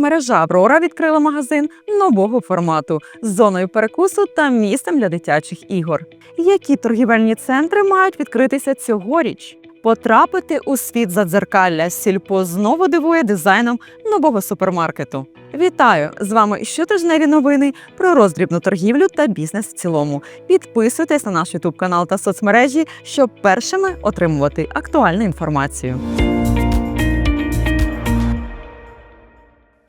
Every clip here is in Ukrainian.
мережа Аврора відкрила магазин нового формату з зоною перекусу та місцем для дитячих ігор. Які торгівельні центри мають відкритися цьогоріч? Потрапити у світ задзеркалля сільпо знову дивує дизайном нового супермаркету. Вітаю! З вами щотижневі новини про роздрібну торгівлю та бізнес в цілому. Підписуйтесь на наш Ютуб канал та соцмережі, щоб першими отримувати актуальну інформацію.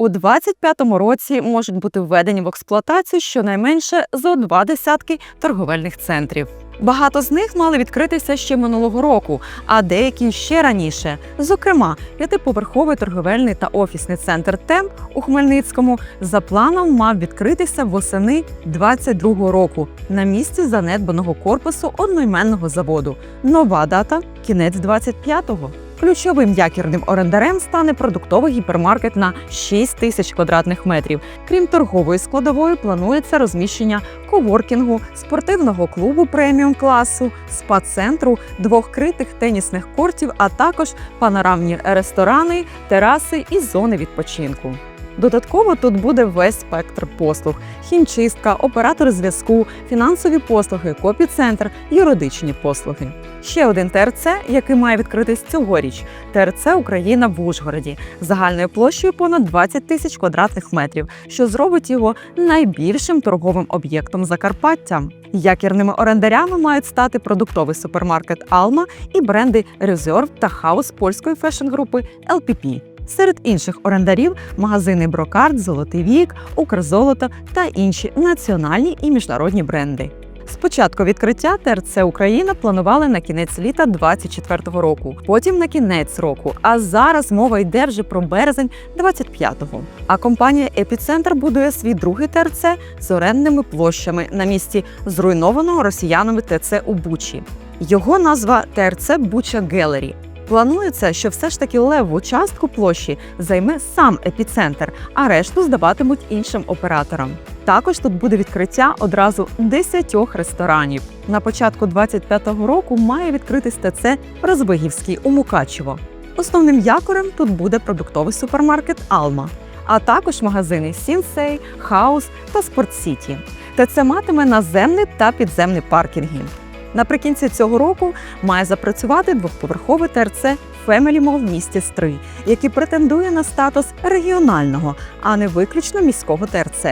У 25-му році можуть бути введені в експлуатацію щонайменше зо два десятки торговельних центрів. Багато з них мали відкритися ще минулого року, а деякі ще раніше. Зокрема, п'ятиповерховий торговельний та офісний центр Темп у Хмельницькому за планом мав відкритися восени 22-го року на місці занедбаного корпусу одноіменного заводу. Нова дата кінець 25-го. Ключовим якірним орендарем стане продуктовий гіпермаркет на 6 тисяч квадратних метрів. Крім торгової складової, планується розміщення коворкінгу, спортивного клубу преміум класу, спа-центру, двох критих тенісних кортів, а також панорамні ресторани, тераси і зони відпочинку. Додатково тут буде весь спектр послуг: хімчистка, оператор зв'язку, фінансові послуги, копі-центр, юридичні послуги. Ще один ТРЦ, який має відкритись цьогоріч ТРЦ Україна в Ужгороді, загальною площею понад 20 тисяч квадратних метрів, що зробить його найбільшим торговим об'єктом Закарпаття. Якірними орендарями мають стати продуктовий супермаркет Алма і бренди Reserve та Хаус польської фешн-групи LPP. Серед інших орендарів магазини Брокард, Золотий вік, Укрзолото та інші національні і міжнародні бренди. Спочатку відкриття ТРЦ Україна планували на кінець літа 24-го року, потім на кінець року. А зараз мова йде вже про березень 25-го. А компанія Епіцентр будує свій другий ТРЦ з орендними площами на місці зруйнованого росіянами ТЦ у Бучі. Його назва ТРЦ Буча Гелері. Планується, що все ж таки леву частку площі займе сам епіцентр, а решту здаватимуть іншим операторам. Також тут буде відкриття одразу 10 ресторанів. На початку 25-го року має відкритись ТЦ Розвигівський у Мукачево. Основним якорем тут буде продуктовий супермаркет Алма, а також магазини Сінсей, Хаус та Спортсіті. ТЦ матиме наземний та підземний паркінги. Наприкінці цього року має запрацювати двохповерховий ТРЦ Family Mall в місті Стрий, який претендує на статус регіонального, а не виключно міського ТРЦ.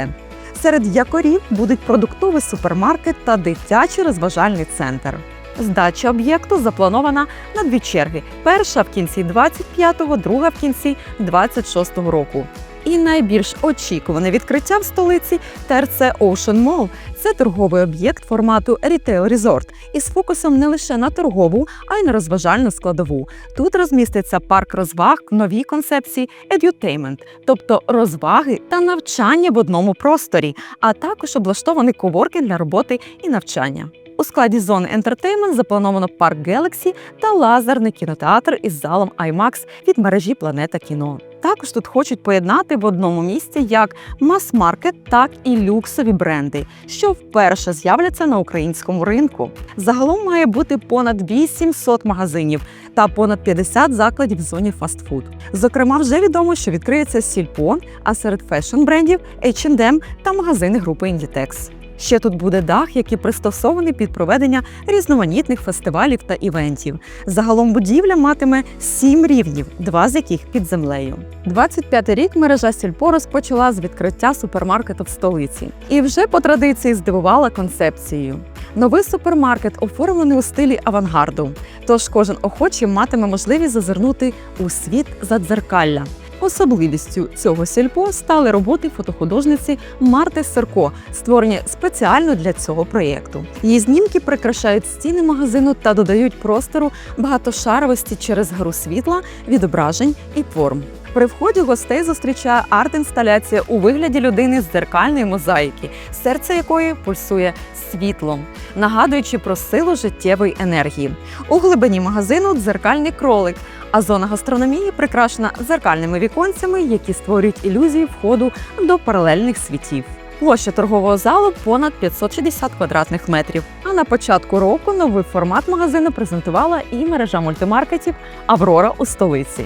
Серед якорів будуть продуктовий супермаркет та дитячий розважальний центр. Здача об'єкту запланована на дві черги: перша в кінці 25-го, друга в кінці 26-го року. І найбільш очікуване відкриття в столиці ТРЦ Ocean Mall – це торговий об'єкт формату Retail Resort із фокусом не лише на торгову, а й на розважальну складову. Тут розміститься парк розваг в новій концепції edutainment, тобто розваги та навчання в одному просторі, а також облаштований коворкінг для роботи і навчання. У складі зони Entertainment заплановано парк Galaxy та лазерний кінотеатр із залом IMAX від мережі Планета кіно. Також тут хочуть поєднати в одному місці як мас-маркет, так і люксові бренди, що вперше з'являться на українському ринку. Загалом має бути понад 800 магазинів та понад 50 закладів в зоні фастфуд. Зокрема, вже відомо, що відкриється Сільпо, а серед фешн-брендів H&M та магазини групи Inditex. Ще тут буде дах, який пристосований під проведення різноманітних фестивалів та івентів. Загалом будівля матиме сім рівнів, два з яких під землею. 25-й рік мережа Сільпо розпочала з відкриття супермаркету в столиці і вже по традиції здивувала концепцією. Новий супермаркет оформлений у стилі авангарду. Тож кожен охочий матиме можливість зазирнути у світ задзеркалля. Особливістю цього сільпо стали роботи фотохудожниці Марти Серко, створені спеціально для цього проєкту. Її знімки прикрашають стіни магазину та додають простору багатошаровості через гру світла, відображень і форм. При вході гостей зустрічає арт-інсталяція у вигляді людини з дзеркальної мозаїки, серце якої пульсує світлом, нагадуючи про силу життєвої енергії. У глибині магазину дзеркальний кролик, а зона гастрономії прикрашена зеркальними віконцями, які створюють ілюзії входу до паралельних світів. Площа торгового залу понад 560 квадратних метрів. А на початку року новий формат магазину презентувала і мережа мультимаркетів Аврора у столиці.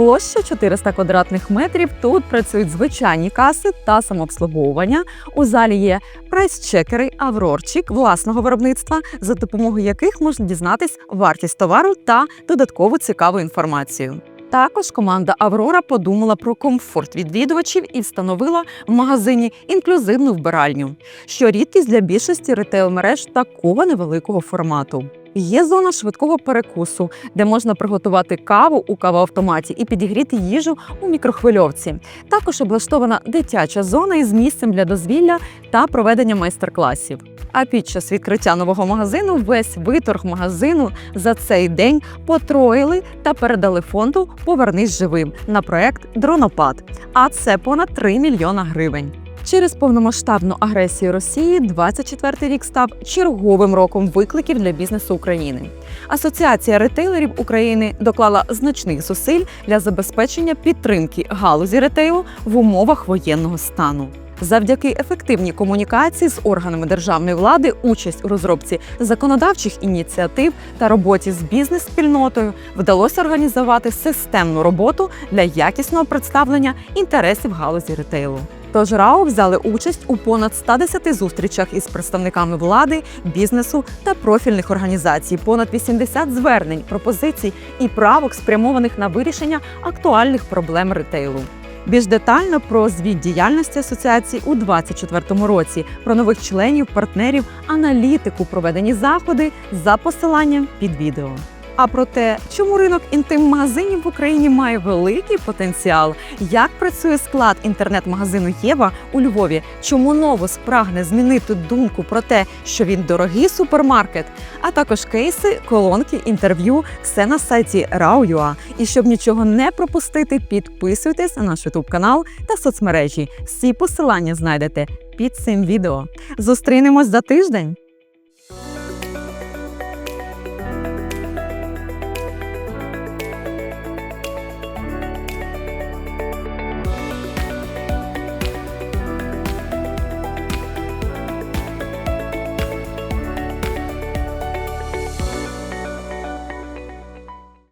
Площа 400 квадратних метрів. Тут працюють звичайні каси та самообслуговування. У залі є прайс-чекери, аврорчик власного виробництва, за допомогою яких можна дізнатись вартість товару та додаткову цікаву інформацію. Також команда Аврора подумала про комфорт відвідувачів і встановила в магазині інклюзивну вбиральню, що рідкість для більшості ретейл-мереж такого невеликого формату. Є зона швидкого перекусу, де можна приготувати каву у кавоавтоматі і підігріти їжу у мікрохвильовці. Також облаштована дитяча зона із місцем для дозвілля та проведення майстер-класів. А під час відкриття нового магазину весь виторг магазину за цей день потроїли та передали фонду Повернись живим на проект Дронопад. А це понад 3 мільйона гривень. Через повномасштабну агресію Росії 24-й рік став черговим роком викликів для бізнесу України. Асоціація ретейлерів України доклала значних зусиль для забезпечення підтримки галузі ретейлу в умовах воєнного стану. Завдяки ефективній комунікації з органами державної влади, участь у розробці законодавчих ініціатив та роботі з бізнес-спільнотою вдалося організувати системну роботу для якісного представлення інтересів галузі ретейлу. Тож РАО взяли участь у понад 110 зустрічах із представниками влади, бізнесу та профільних організацій, понад 80 звернень, пропозицій і правок, спрямованих на вирішення актуальних проблем ретейлу. Більш детально про звіт діяльності асоціації у 2024 році, про нових членів, партнерів, аналітику, проведені заходи за посиланням під відео. А про те, чому ринок інтим-магазинів в Україні має великий потенціал, як працює склад інтернет-магазину Єва у Львові, чому новус прагне змінити думку про те, що він дорогий супермаркет, а також кейси, колонки, інтерв'ю все на сайті Rao.ua. І щоб нічого не пропустити, підписуйтесь на наш YouTube канал та соцмережі. Всі посилання знайдете під цим відео. Зустрінемось за тиждень.